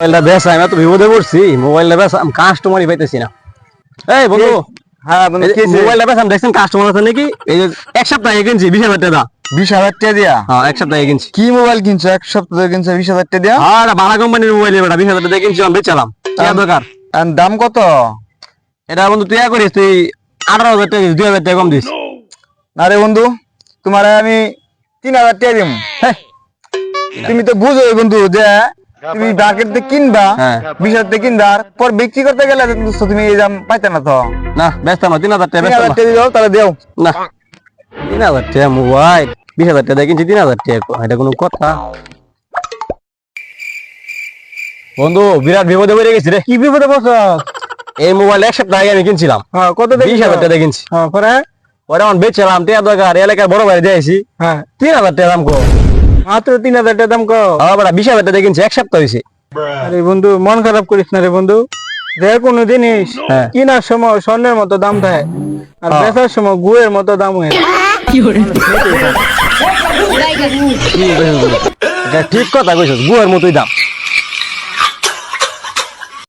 মোবাইলটা বেচা আমি তো বিপদে পড়ছি মোবাইলটা আমি কাস্টমারই পাইতেছি না। এই বন্ধু হ্যাঁ বন্ধু? মোবাইলটা আমি দেখছেন কাস্টমার আছে নাকি? এই যে এক সপ্তাহ আগে কিনছি বিশ হাজার টাকা। বিশ হাজার টাকা দিয়া? হ্যাঁ এক সপ্তাহ কিনছি। কি মোবাইল কিনছো? এক সপ্তাহ কিনছো বিশ হাজার টাকা দিয়া? আর ভাড়া কোম্পানির মোবাইল বিশ হাজার টাকা কিনছি আমি বেচালাম। দরকার? দাম কত? এটা বন্ধু তুই করিস তুই আঠারো হাজার টাকা দুই হাজার টাকা কম দিস। না রে বন্ধু তোমার আমি তিন হাজার টাকা দিম। হ্যাঁ। তুমি তো বুঝো বন্ধু যে তুমি মার্কেট থেকে কিনবা হ্যাঁ। বিশ হাজার টাকা কিনবা পর বিক্রি করতে গেলে তুমি এই দাম পাইতে না তো। না ব্যস্ত না তিন হাজার টাকা হাজার তাহলে দেও। না। তিন হাজার টাকা মোবাইল বিশ হাজার টাকা কিনছি তিন হাজার টাকা। এটা কোনো কথা। বন্ধু বিরাট বিপদে পড়ে গেছি রে। কি বিপদে বসো এই মোবাইল এক সপ্তাহ আগে আমি কিনছিলাম। হ্যাঁ কত দেখি বিশ হাজার টাকা কিনছি। হ্যাঁ পরে? ওরা আমার বেচলাম টিয়া দরকার এলাকায় বড় ভাই দিয়েছি হ্যাঁ। তিন হাজার টাকা দাম কো। মাত্র তিন হাজার টাকা দাম কো আবার বিশ হাজার টাকা এক সপ্তাহ হয়েছে আরে বন্ধু মন খারাপ করিস না রে বন্ধু। যে কোনো জিনিস কেনার কিনার সময় স্বর্ণের মতো দাম থাকে আর হ্যাঁ। বেচার সময় গুয়ের মতো দাম হয়। ঠিক কথা কইছিস গুয়ের মতোই দাম।